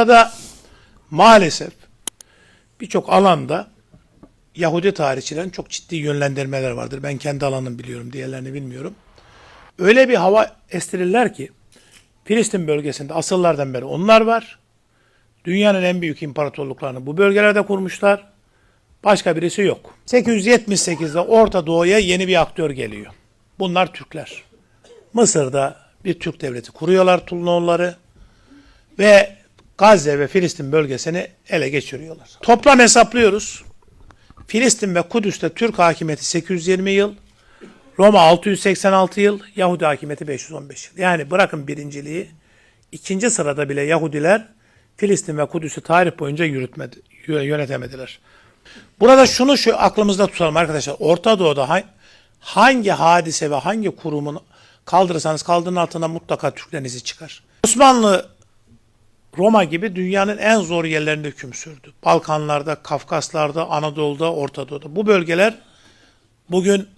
da maalesef birçok alanda Yahudi tarihçilerin çok ciddi yönlendirmeler vardır. Ben kendi alanımı biliyorum, diğerlerini bilmiyorum. Öyle bir hava estirirler ki Filistin bölgesinde asıllardan beri onlar var. Dünyanın en büyük imparatorluklarını bu bölgelerde kurmuşlar. Başka birisi yok. 878'de Orta Doğu'ya yeni bir aktör geliyor. Bunlar Türkler. Mısır'da bir Türk devleti kuruyorlar Tulnoğulları ve Gazze ve Filistin bölgesini ele geçiriyorlar. Toplam hesaplıyoruz. Filistin ve Kudüs'te Türk hakimiyeti 820 yıl, Roma 686 yıl, Yahudi hakimiyeti 515 yıl. Yani bırakın birinciliği, ikinci sırada bile Yahudiler Filistin ve Kudüs'ü tarih boyunca yürütmedi, yönetemediler. Burada şunu şu aklımızda tutalım arkadaşlar. Orta Doğu'da ha- hangi hadise ve hangi kurumun kaldırırsanız kaldırın altına mutlaka Türklerin izi çıkar. Osmanlı Roma gibi dünyanın en zor yerlerinde hüküm sürdü. Balkanlarda, Kafkaslarda, Anadolu'da, Orta Doğu'da. Bu bölgeler bugün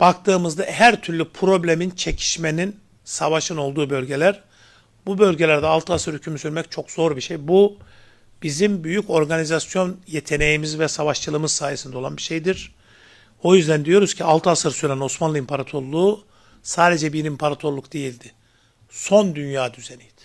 baktığımızda her türlü problemin, çekişmenin, savaşın olduğu bölgeler. Bu bölgelerde 6 asır hüküm sürmek çok zor bir şey. Bu bizim büyük organizasyon yeteneğimiz ve savaşçılığımız sayesinde olan bir şeydir. O yüzden diyoruz ki 6 asır süren Osmanlı İmparatorluğu sadece bir imparatorluk değildi. Son dünya düzeniydi.